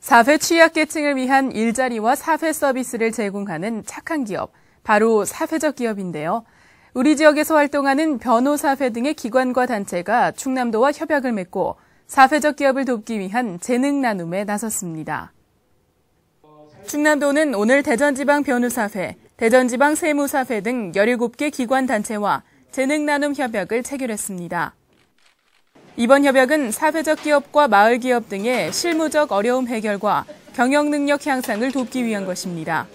사회 취약계층을 위한 일자리와 사회 서비스를 제공하는 착한 기업, 바로 사회적 기업인데요. 우리 지역에서 활동하는 변호사회 등의 기관과 단체가 충남도와 협약을 맺고 사회적 기업을 돕기 위한 재능 나눔에 나섰습니다. 충남도는 오늘 대전지방 변호사회, 대전지방 세무사회 등 17개 기관 단체와 재능 나눔 협약을 체결했습니다. 이번 협약은 사회적 기업과 마을 기업 등의 실무적 어려움 해결과 경영 능력 향상을 돕기 위한 것입니다.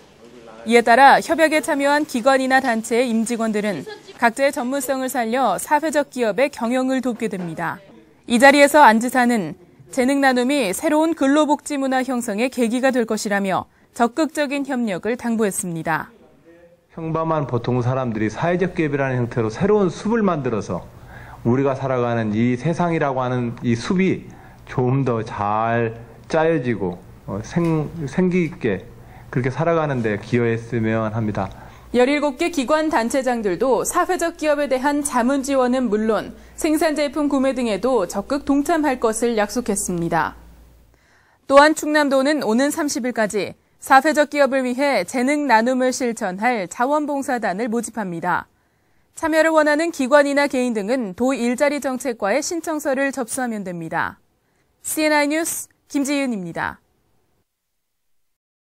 이에 따라 협약에 참여한 기관이나 단체의 임직원들은 각자의 전문성을 살려 사회적 기업의 경영을 돕게 됩니다. 이 자리에서 안지사는 재능 나눔이 새로운 근로복지 문화 형성의 계기가 될 것이라며 적극적인 협력을 당부했습니다. 평범한 보통 사람들이 사회적 기업이라는 형태로 새로운 숲을 만들어서 우리가 살아가는 이 세상이라고 하는 이 숲이 좀 더 잘 짜여지고 어, 생, 생기 있게 그렇게 살아가는데 기여했으면 합니다. 17개 기관 단체장들도 사회적 기업에 대한 자문 지원은 물론 생산 제품 구매 등에도 적극 동참할 것을 약속했습니다. 또한 충남도는 오는 30일까지 사회적 기업을 위해 재능 나눔을 실천할 자원봉사단을 모집합니다. 참여를 원하는 기관이나 개인 등은 도 일자리 정책과의 신청서를 접수하면 됩니다. CNI 뉴스 김지윤입니다.